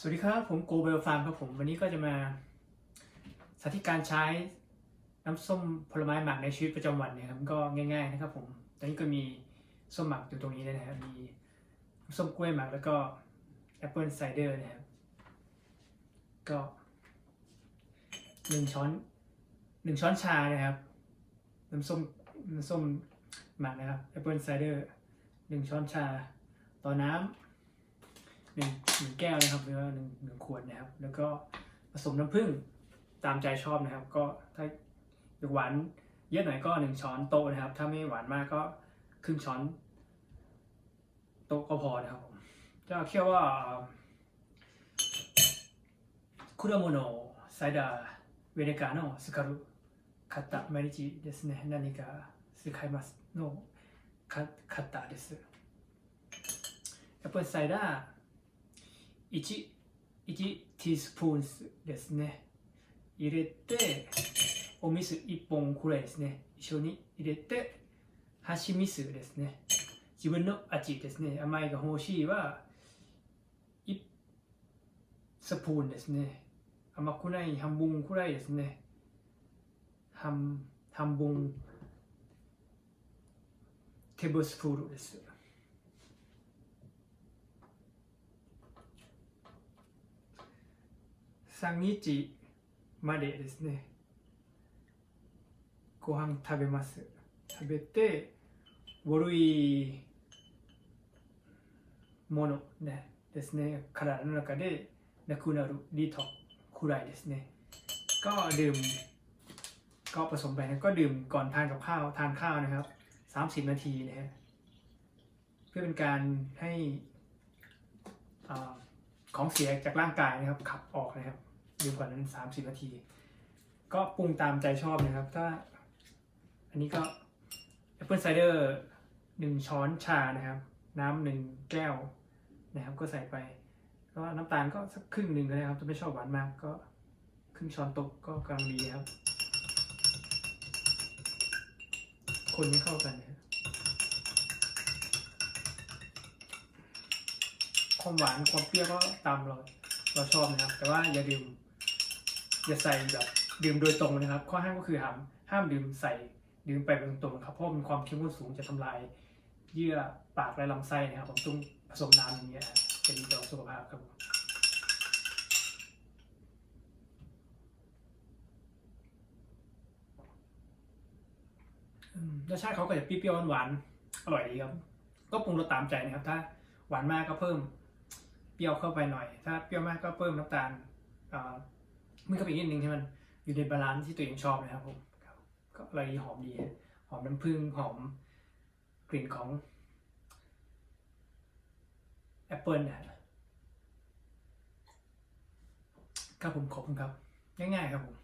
สวัสดีครับ ผมโกเบลฟาร์มครับผม วันนี้ก็จะมาสาธิตการใช้น้ำส้มผลไม้หมักในชีวิตประจำวันเนี่ยครับ ก็ง่าย ๆ นะครับผมตอนนี้ก็มีส้มหมักอยู่ตรงนี้เลยนะครับ มีน้ำส้มกล้วยหมักแล้วก็แอปเปิลไซเดอร์นะครับ ก็หนึ่งช้อนหนึ่งช้อนชานะครับ น้ำส้มน้ำส้มหมักนะครับแอปเปิลไซเดอร์หนึ่งช้อนชา ต่อน้ำ หนึ่งหนึ่งแก้วนะครับหรือว่าหนึ่งหนึ่งขวดนะครับ แล้วก็ผสมน้ำผึ้งตามใจชอบนะครับ ก็ถ้าหวานเยอะหน่อยก็หนึ่งช้อนโต๊ะนะครับ ถ้าไม่หวานมากก็ครึ่งช้อนโต๊ะก็พอนะครับผมจะเชื่อว่าคุรโมโนไซดาเวเนกาโนสคารุคาตะมาริจิเดสเนะนานิกาสคายมัสโนคาตะเดสแปเปิลไซดา 1、1ティースプーンですね。入れて、お水1本くらいですね。一緒に入れて、箸ミスですね。自分の味ですね。甘いが欲しいは、1スプーンですね。甘くない半分くらいですね。半半分テーブルスプーンです。 3日までですねご飯食べます食べて悪いもの、ね、ですね体の中でなくなるリトくらいですねก็ดื่มก็ผสมไปนะก็ดื่มก่อนทานกับข้าวทานข้าวนะครับ 30 นาทีนะฮะเพื่อเป็นการให้อ่าของเสียจากร่างกายนะครับขับออกนะครับ ดื่มกว่านั้น30นาที ก็ปรุงตามใจชอบนะครับ ถ้า อันนี้ก็แอปเปิลไซเดอร์หนึ่งช้อนชานะครับ น้ำหนึ่งแก้วนะครับ ก็ใส่ไป ก็น้ำตาลก็สักครึ่งหนึ่งก็ได้ครับถ้าไม่ชอบหวานมากก็ครึ่งช้อนโต๊ะก็กำลังดีครับ คนให้เข้ากันนะครับความหวานความเปรี้ยวก็ตามเราเราชอบนะครับ แต่ว่าอย่าดื่ม อย่าใส่แบบดื่มโดยตรงนะครับ ข้อห้ามก็คือห้ามห้ามดื่มใส่ดื่มไปตรงครับเพราะมันความเข้มข้นสูงจะทำลายเยื่อปากและลำไส้นะครับผมต้องผสมน้ำอย่างเงี้ยครับจะดีต่อสุขภาพครับรสชาติเขาก็จะเปรี้ยวๆหวานๆอร่อยดีครับ ก็ปรุงรสตามใจนะครับ ถ้าหวานมากก็เพิ่มเปรี้ยวเข้าไปหน่อย ถ้าเปรี้ยวมากก็เพิ่มน้ำตาลอ่า มันก็เป็นอีกนิดนึงที่มันอยู่ในบาลานซ์ที่ตัวเองชอบนะครับผมก็อะไรหอมดีหอมน้ำผึ้งหอมกลิ่นของแอปเปิลนะครับผมขอบคุณครับ ง่ายๆครับผม